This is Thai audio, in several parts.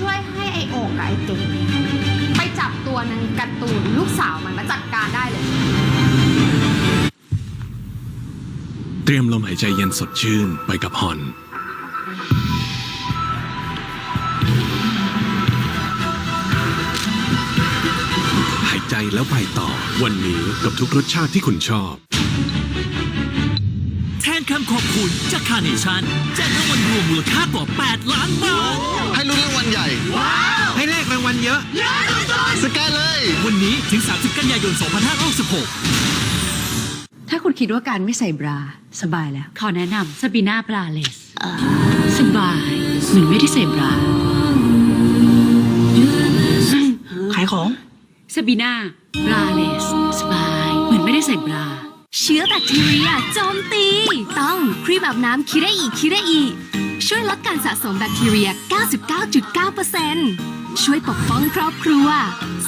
ช่วยให้ไอโอกกับไอเก่งไปจับตัวนางกระตูนลูกสาวมันมาจัดการได้เลย เตรียมลมหายใจเย็นสดชื่นไปกับฮอน หายใจแล้วไปต่อวันนี้กับทุกรสชาติที่คุณชอบ คำขอบคุณจากคาร์เนชั่นแจกรางวัลรวมมูลค่ากว่า 8 ล้านบาท ให้ลุ้นรางวัลใหญ่ ให้เลขรางวัลเยอะ สแกนเลย วันนี้ถึง 30 กันยายน 2566 ถ้าคุณคิดว่าการไม่ใส่บรา สบายแล้ว ขอแนะนำซาบีนาบราเลสสบายเหมือนไม่ได้ใส่บรา ขายของซาบีนาบราเลสสบาย เหมือนไม่ได้ใส่บรา เชื้อแบคทีเรียโจมตี ต้องครีมอาบน้ำคิเรอีคิเรอีช่วยลดการสะสมแบคทีเรีย 99.9%ช่วยปกป้องครอบครัว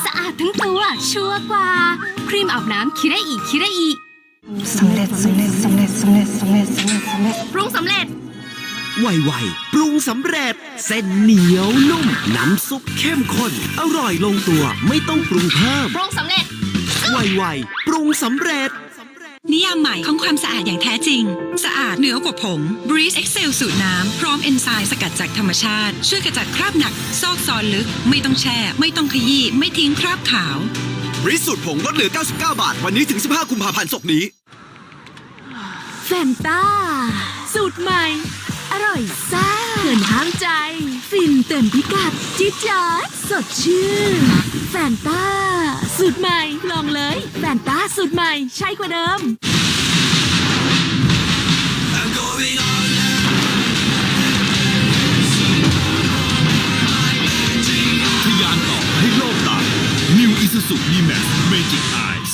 สะอาดทั้งตัวชัวร์กว่า ครีมอาบน้ำคิเรอีคิเรอีสำเร็จสำเร็จสำเร็จสำเร็จสำเร็จสำเร็จสำเร็จปรุงสำเร็จไวๆปรุงสำเร็จ เส้นเหนียวนุ่ม น้ำซุปเข้มข้น อร่อยลงตัวไม่ต้องปรุงเพิ่มปรุงสำเร็จไวๆปรุงสำเร็จ นิยามใหม่ของความสะอาดอย่างแท้จริง สะอาดเหนือกว่าผง Breeze Excel สูตรน้ำ พร้อมเอนไซม์สกัดจากธรรมชาติ ช่วยกระจัดคราบหนัก ซอกซอนลึก ไม่ต้องแช่ ไม่ต้องขยี้ ไม่ทิ้งคราบขาว บริสุทธิ์ผงลดเหลือ 99 บาท วันนี้ถึง 15 กุมภาพันธ์ศกนี้ แฟนตาสูตรใหม่ อร่อยซ่าเกิ นห้ามใจ ฟินเต็มพิกัดจิ๊ดจ๊าดสดชื่น แฟนตาสูตรใหม่ ลองเลย แฟนตาสูตรใหม่ ใช่กว่าเดิม ทะยานต่อให้โลกตา New Isuzu D-Max Magic Eyes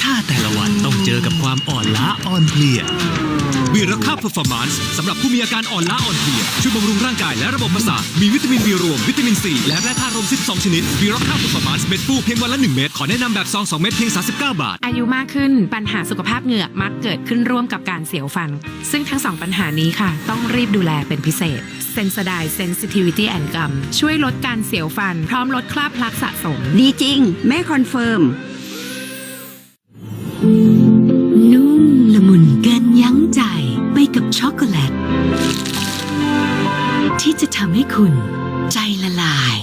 ถ้าแต่ละวันต้องเจอกับความอ่อนล้าอ่อนเพลีย วีรค่า Performance สำหรับผู้มีอาการอ่อนล้าอ่อนเพลียช่วยบำรุงร่างกายและระบบประสาทมีวิตามิน B รวมวิตามิน C และแร่ธาตุรวม 12 ชนิดวีรค่า Performance เม็ดฟูเพียงวันละ 1 เม็ดขอแนะนำแบบซอง 2 เม็ดเพียง 39 บาท อายุมากขึ้นปัญหาสุขภาพเหงือกมักเกิดขึ้นร่วมกับการเสียวฟัน ซึ่งทั้งสองปัญหานี้ค่ะ ต้องรีบดูแลเป็นพิเศษ s e n s o d i e Sensitivity and Gum ช่วยลดการเสียวฟัน พร้อมลดคราบพลักสะสม ดีจริง แม่คอนเฟิร์ม กับช็อกโกแลต ที่จะทำให้คุณใจละลาย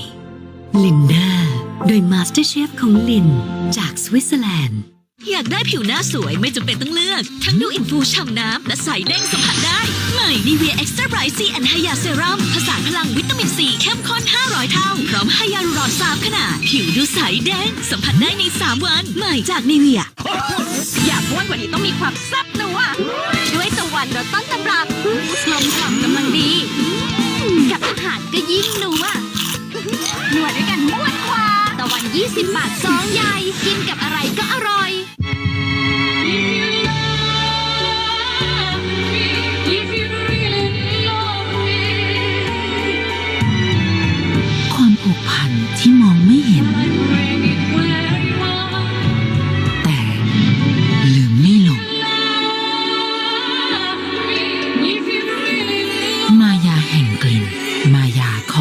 ลินเดอร์ โดยมาสเตอร์เชฟของลิน จากสวิตเซอร์แลนด์ อยากได้ผิวหน้าสวยไม่จำเป็นต้องเลือก ทั้งดูอินฟูฉ่ำน้ำ และใสเด้งสัมผัสได้ ใหม่ Nivea Extra Bright C and Hya Serum ผสานพลังวิตามินซีเข้มข้น 500 เท่า พร้อมไฮยาลูรอน3ขนาด ผิวดูใสเด้งสัมผัสได้ใน 3 วัน ใหม่จาก Nivea อยากอ้วนกว่านี้ต้องมีความแซ่บนัวด้วยตะวันรสต้นตำรับกลมกล่อมกำลังดี กับอาหารก็ยิ่งนัวนัวด้วยกันม้วนกว่าตะวัน 20 บาทซองใหญ่กินกับอะไรก็อร่อย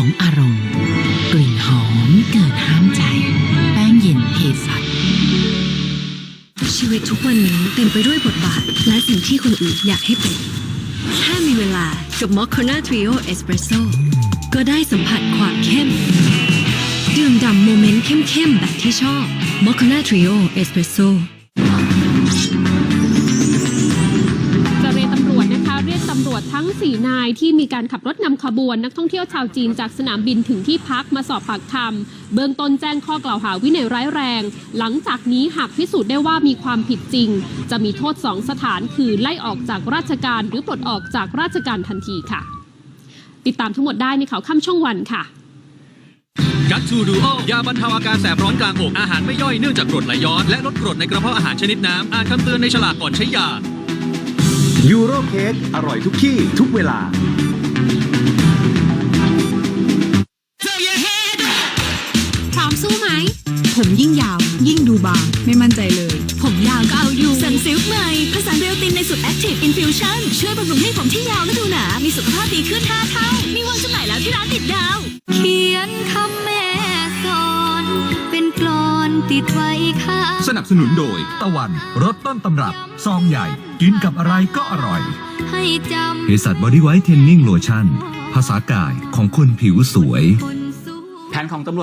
ของอารมณ์ กลิ่นหอมเกินห้ามใจ แป้งเย็นเพสัตชีวิตทุกวันนี้เต็มไปด้วยบทบาท และสิ่งที่คนอื่นอยากให้เป็นแค่มีเวลากับมอคค n นาทริโอเอสเปรสโซก็ได้สัมผัสความเข้ม ดื่มด่ำโมเมนต์เข้มๆแบบที่ชอบมอคค n นาทริโอเอสเปรสโซ เรียกตำรวจทั้ง 4 นายที่มีการขับรถนำขบวนนักท่องเที่ยวชาวจีนจากสนามบินถึงที่พักมาสอบปากคำเบื้องต้นแจ้งข้อกล่าวหาวินัยร้ายแรง หลังจากนี้หากพิสูจน์ได้ว่ามีความผิดจริง จะมีโทษ 2 สถานคือไล่ออกจากราชการหรือปลดออกจากราชการทันทีค่ะ ติดตามทั้งหมดได้ในข่าวค่ำช่องวันค่ะกัตทูดูโอยาบรรเทาอาการแสบร้อนกลางอกอาหารไม่ย่อยเนื่องจากกรดไหลย้อนและลดกรดในกระเพาะอาหารชนิดน้ำอ่านคำเตือนในฉลากก่อนใช้ยา ยูโรเค้กอร่อยทุกที่ทุกเวลา พร้อมสู้ไหม ผมยิ่งยาว ยิ่งดูบาง ไม่มั่นใจเลย ผมยาวก็เอาอยู่สันซิลค์ใหม่ผสานเรลตินในสูตร Active Infusion ช่วยบำรุงให้ผมที่ยาวและดูหนา มีสุขภาพดีขึ้น5เท่า มีวางจำหน่ายแล้วที่ร้านติดดาว เขียนคำแม่สอน เป็นติดไว้ค่ะสนั บสนุนโดย ตะวันรสต้นตำรับ ซองใหญ่ กินกับอะไรก็อร่อยให้จเฮสัตบอดี้ไวท์เทนนิ่งโลชั่น ภาษากายของคนผิวสวย แผนของตำรวจ